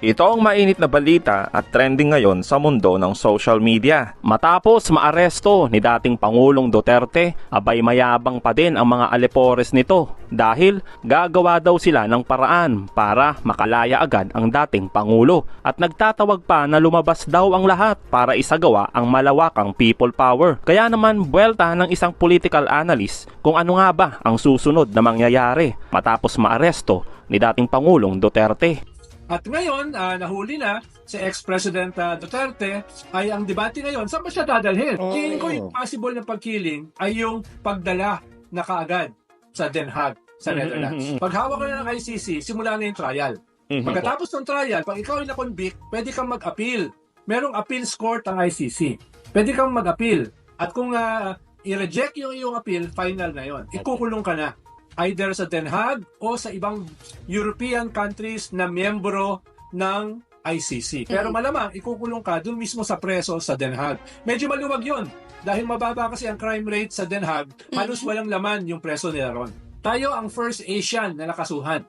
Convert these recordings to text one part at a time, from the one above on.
Ito ang mainit na balita at trending ngayon sa mundo ng social media. Matapos maaresto ni dating Pangulong Duterte, abay mayabang pa din ang mga alipores nito dahil gagawa daw sila ng paraan para makalaya agad ang dating Pangulo at nagtatawag pa na lumabas daw ang lahat para isagawa ang malawakang people power. Kaya naman buwelta ng isang political analyst kung ano nga ba ang susunod na mangyayari matapos maaresto ni dating Pangulong Duterte. At ngayon, ah, nahuli na si ex-president ah, Duterte ay ang debate ngayon, saan ba siya dadalhin? Oo. Tingin ko yung possible na pagkiling ay yung pagdala na kaagad sa Den Haag, sa Mhm, Netherlands. mhm, mhm. Pag hawak na ng ICC, simula na yung trial. Pagkatapos ng trial, pag ikaw ay na-convict, pwede kang mag-appeal. Merong appeals court ang ICC. Pwede kang mag-appeal. At kung ah, i-reject yung iyong appeal, final na yon. Ikukulong ka na. Either sa Den Haag o sa ibang European countries na miyembro ng ICC. Pero malamang, ikukulong ka dun mismo sa preso sa Den Haag. Medyo maluwag yon dahil mababa kasi ang crime rate sa Den Haag, halos walang laman yung preso nila ron. Tayo ang first Asian na nakasuhan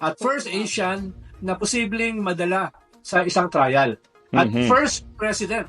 at first Asian na posibleng madala sa isang trial. At Mhm. first president,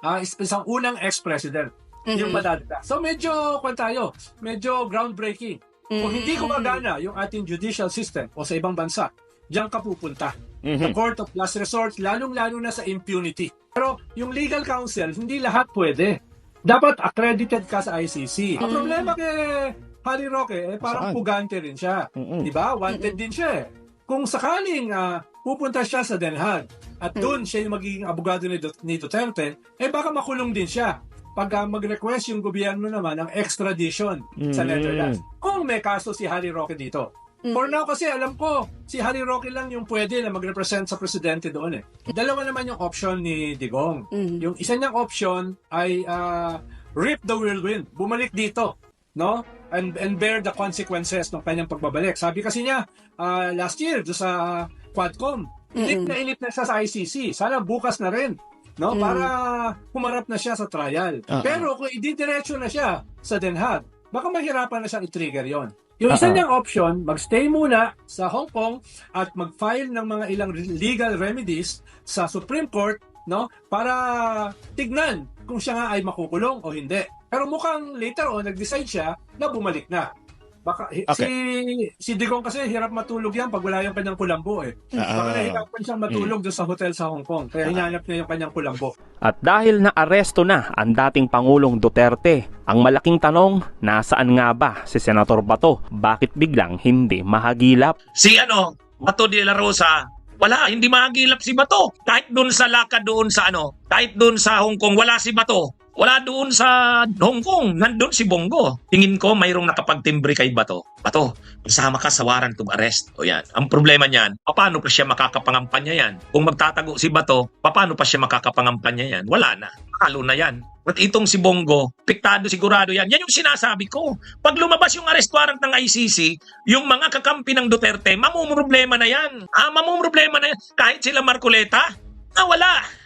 ah is- isang unang ex-president, yung madadala. So medyo, kwan tayo, medyo groundbreaking. Kung hindi gumagana yung ating judicial system o sa ibang bansa, diyan ka pupunta. The court of last resort, lalong-lalo na sa impunity. Pero yung legal counsel, hindi lahat pwede. Dapat accredited ka sa ICC. Ang problema kay Harry Roque, eh, parang Saan? pugante rin siya. Mm-mm. Di ba? Wanted din siya eh. Kung sakaling ah, pupunta siya sa Den Haag at doon siya yung magiging abogado ni Duterte, eh baka makulong din siya pag ah, mag-request yung gobyerno naman ng extradition sa Mm. Netherlands. Kung may kaso si Harry Roque dito. For now kasi alam ko, si Harry Roque lang yung pwede na mag-represent sa presidente doon eh. Dalawa naman yung option ni Digong. Yung isa niyang option ay ah, rip the whirlwind, bumalik dito, no? And, and bear the consequences ng kanyang pagbabalik. Sabi kasi niya, ah, last year, sa Quadcom, inip na inip na siya sa ICC. Sana bukas na rin, no? Para humarap na siya sa trial. Ah, Pero kung ididiretso na siya sa Den Haag, baka mahirapan na siyang i-trigger yon. Yung isa Ah, ah. niyang option, magstay muna sa Hong Kong at mag-file ng mga ilang legal remedies sa Supreme Court, no? Para tignan kung siya nga ay makukulong o hindi. Pero mukhang later on, nag-decide siya na bumalik na. Baka, hi- si, si Digong kasi hirap matulog yan pag wala yung kanyang kulambo eh. Baka Ah. nahihirapan siyang matulog doon sa hotel sa Hong Kong. Kaya hinanap niya yung kanyang kulambo. At dahil na-aresto na ang dating Pangulong Duterte, ang malaking tanong, nasaan nga ba si Senator Bato? Bakit biglang hindi mahagilap? si ano, Bato de la Rosa, wala, hindi mahagilap si Bato. Kahit doon sa lakad doon sa ano, kahit doon sa Hong Kong, wala si Bato. Wala doon sa Hong Kong, nandun si Bongo. Tingin ko mayroong nakapagtimbre kay Bato. Bato, kasama ka sa warrant of arrest. O yan. Ang problema niyan, paano pa siya makakapangampanya yan? Kung magtatago si Bato, paano pa siya makakapangampanya yan? Wala na. Halo na yan. At itong si Bongo, piktado sigurado yan. Yan yung sinasabi ko. Pag lumabas yung arrest warrant ng ICC, yung mga kakampi ng Duterte, mamumroblema na yan. Ah, mamumroblema na yan. Kahit sila Marcoleta, ah, wala.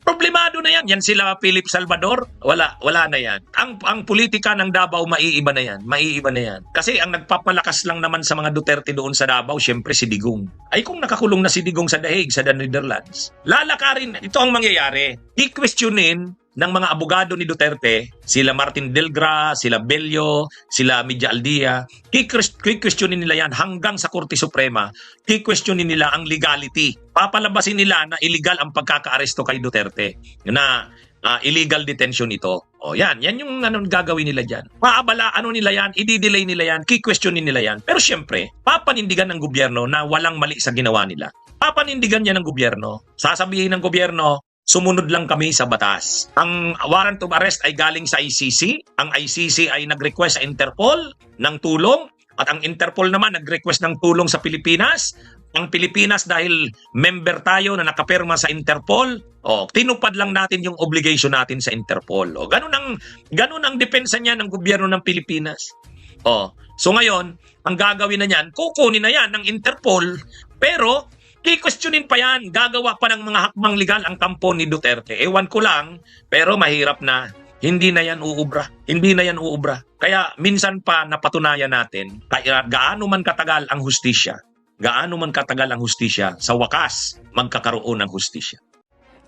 Problemado na yan. Yan sila Philip Salvador. Wala, wala na yan. Ang, ang politika ng Davao, maiiba na yan. Maiiba na yan. Kasi ang nagpapalakas lang naman sa mga Duterte doon sa Davao, syempre si Digong. Ay kung nakakulong na si Digong sa Dahig, sa The Netherlands, lalakarin, ito ang mangyayari. I-questionin ng mga abogado ni Duterte, sila Martin Delgra, sila Bello, sila Media Aldia, i-questionin nila yan hanggang sa Korte Suprema, i-questionin nila ang legality. Papalabasin nila na illegal ang pagkakaaresto kay Duterte. Na ah, illegal detention ito. O yan, yan yung ano gagawin nila diyan. Maabala ano nila yan, i-delay nila yan, ki-questionin nila yan. Pero syempre, papanindigan ng gobyerno na walang mali sa ginawa nila. Papanindigan niya ng gobyerno. Sasabihin ng gobyerno, sumunod lang kami sa batas. Ang warrant of arrest ay galing sa ICC. Ang ICC ay nag-request sa Interpol ng tulong at ang Interpol naman nag-request ng tulong sa Pilipinas. Ang Pilipinas dahil member tayo na nakapirma sa Interpol, oh, tinupad lang natin yung obligation natin sa Interpol. Oh, ganun ang ganun ang depensa niya ng gobyerno ng Pilipinas. Oh, so ngayon, ang gagawin na niyan, kukunin na yan ng Interpol, pero Kikwestiyonin pa yan. Gagawa pa ng mga hakbang legal ang kampo ni Duterte. Ewan ko lang, pero mahirap na. Hindi na yan uubra. Hindi na yan uubra. Kaya minsan pa napatunayan natin, kaya gaano man katagal ang hustisya, gaano man katagal ang hustisya, sa wakas, magkakaroon ng hustisya.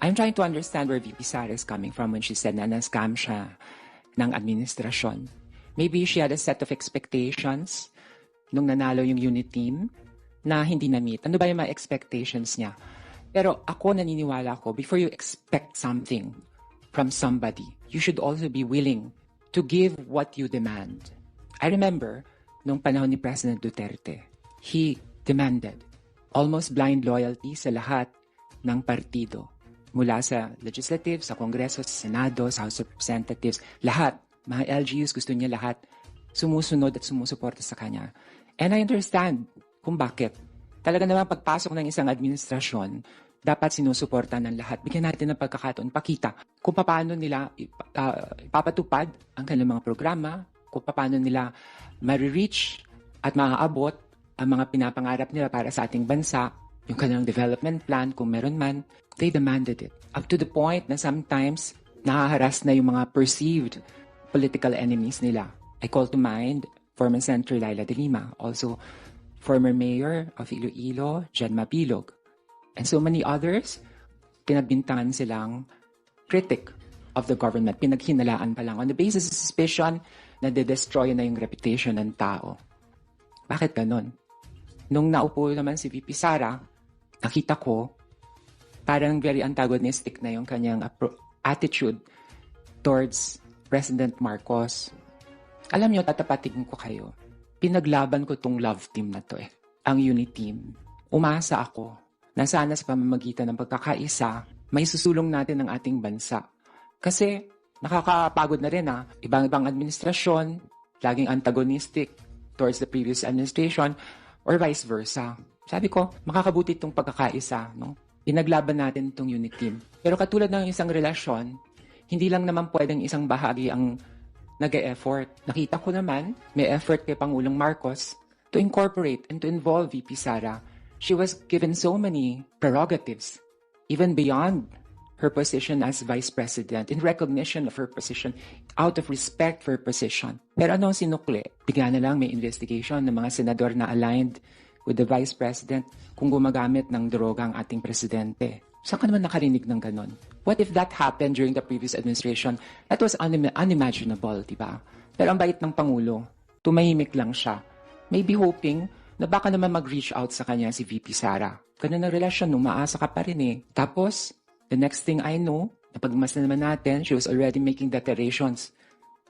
I'm trying to understand where VP Sara is coming from when she said na na-scam siya ng administrasyon. Maybe she had a set of expectations nung nanalo yung unit team na hindi na-meet. Ano ba yung mga expectations niya? Pero ako naniniwala ko, before you expect something from somebody, you should also be willing to give what you demand. I remember, nung panahon ni President Duterte, he demanded almost blind loyalty sa lahat ng partido. Mula sa legislative, sa Kongreso, sa Senado, sa House of Representatives, lahat, mga LGUs, gusto niya lahat sumusunod at sumusuporta sa kanya. And I understand kung bakit. Talaga naman pagpasok ng isang administrasyon, dapat sinusuporta ng lahat. Bigyan natin ng pagkakataon, pakita kung paano nila ah, ipapatupad ang kanilang mga programa, kung paano nila ma-reach at maaabot ang mga pinapangarap nila para sa ating bansa, yung kanilang development plan, kung meron man, they demanded it. Up to the point na sometimes nakaharas na yung mga perceived political enemies nila. I call to mind former Senator Laila de Lima, also former mayor of Iloilo, Jen Mabilog, and so many others, pinagbintangan silang critic of the government. Pinaghinalaan pa lang on the basis of suspicion na de-destroy na yung reputation ng tao. Bakit ganon? Nung naupo naman si VP Sara, nakita ko parang very antagonistic na yung kanyang attitude towards President Marcos. Alam nyo, tatapatin ko kayo. Pinaglaban ko tong love team na to eh. Ang unit team. Umasa ako na sana sa pamamagitan ng pagkakaisa, may susulong natin ng ating bansa. Kasi nakakapagod na rin ah. Ibang-ibang administrasyon, laging antagonistic towards the previous administration, or vice versa. Sabi ko, makakabuti itong pagkakaisa, no? Pinaglaban natin itong unit team. Pero katulad ng isang relasyon, hindi lang naman pwedeng isang bahagi ang nag-e-effort. Nakita ko naman, may effort kay Pangulong Marcos to incorporate and to involve VP Sara. She was given so many prerogatives, even beyond her position as Vice President, in recognition of her position, out of respect for her position. Pero ano ang sinukli? Bigla na lang may investigation ng mga senador na aligned with the Vice President kung gumagamit ng droga ang ating presidente. Saan ka naman nakarinig ng ganon? What if that happened during the previous administration? That was unim- unimaginable, di ba? Pero ang bait ng Pangulo, tumahimik lang siya. Maybe hoping na baka naman mag-reach out sa kanya si VP Sara. Ganun ang relasyon, no? maasa ka pa rin eh. Tapos, the next thing I know, napagmas na naman natin, she was already making declarations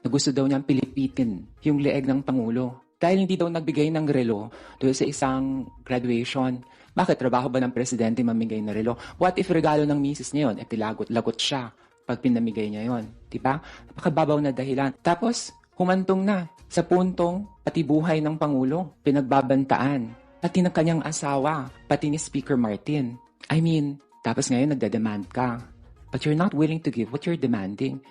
na gusto daw niyang pilipitin yung leeg ng Pangulo. Dahil hindi daw nagbigay ng relo doon sa isang graduation. Bakit trabaho ba ng presidente mamigay ng relo? What if regalo ng misis niya yun? E tilagot-lagot siya pag pinamigay niya yon, di ba? Napakababaw na dahilan. Tapos, humantong na sa puntong pati buhay ng Pangulo, pinagbabantaan, pati ng kanyang asawa, pati ni Speaker Martin. I mean, tapos ngayon nagdademand ka. But you're not willing to give what you're demanding.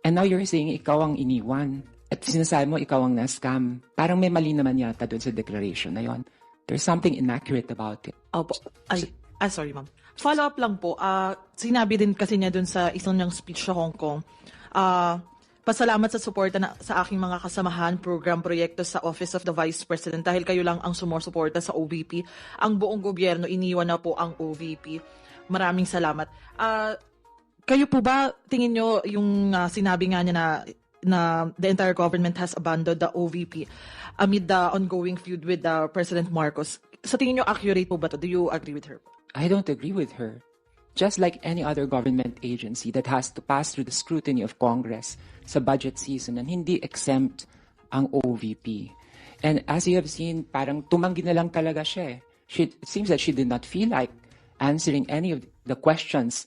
And now you're saying ikaw ang iniwan. At sinasabi mo ikaw ang na-scam. Parang may mali naman yata doon sa declaration na yon. There's something inaccurate about it. Opo. Ay, ah, sorry ma'am. Follow up lang po. Ah, sinabi din kasi niya dun sa isang niyang speech sa Hong Kong. Ah, pasalamat sa suporta na, sa aking mga kasamahan, program, proyekto sa Office of the Vice President dahil kayo lang ang sumusuporta sa OVP. Ang buong gobyerno, iniwan na po ang OVP. Maraming salamat. Ah, kayo po ba, tingin nyo yung ah, sinabi nga niya na na the entire government has abandoned the OVP amid the ongoing feud with uh, President Marcos. Sa tingin nyo, accurate po ba to? Do you agree with her? I don't agree with her. Just like any other government agency that has to pass through the scrutiny of Congress sa budget season and hindi exempt ang OVP. And as you have seen, parang tumanggi na lang talaga siya. eh. She, it seems that she did not feel like answering any of the questions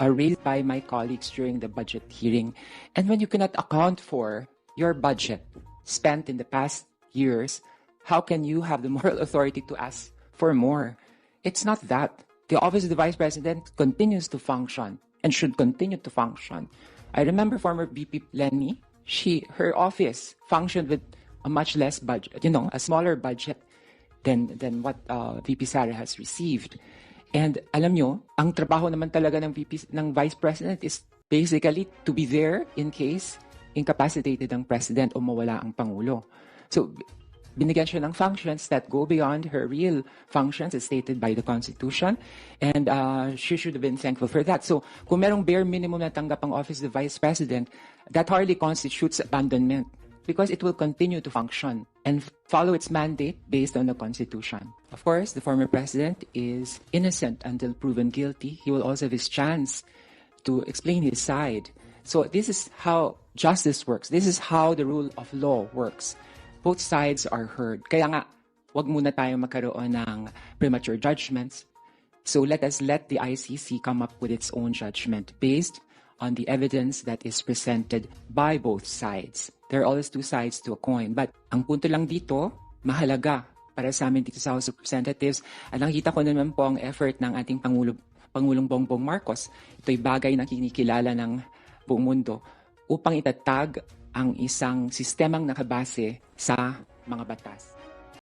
uh, raised by my colleagues during the budget hearing. And when you cannot account for your budget spent in the past years, how can you have the moral authority to ask for more? It's not that. The office of the vice president continues to function and should continue to function. I remember former VP Lenny, she her office functioned with a much less budget, you know, a smaller budget than than what uh, VP Sara has received. And alam nyo, ang trabaho naman talaga ng VP ng Vice President is basically to be there in case incapacitated ang president o mawala ang pangulo. So binigyan siya ng functions that go beyond her real functions as stated by the Constitution. And uh, she should have been thankful for that. So kung merong bare minimum na tanggap ang office of the Vice President, that hardly constitutes abandonment because it will continue to function and follow its mandate based on the Constitution. Of course, the former president is innocent until proven guilty. He will also have his chance to explain his side. So this is how justice works. This is how the rule of law works. Both sides are heard. Kaya nga, wag muna tayo magkaroon ng premature judgments. So let us let the ICC come up with its own judgment based on the evidence that is presented by both sides. There are always two sides to a coin. But ang punto lang dito, mahalaga para sa amin dito sa House of Representatives. At nakita ko naman po ang effort ng ating Pangulo, Pangulong Bongbong Marcos. Ito'y bagay na kinikilala ng buong mundo upang itatag ang isang sistemang nakabase sa mga batas.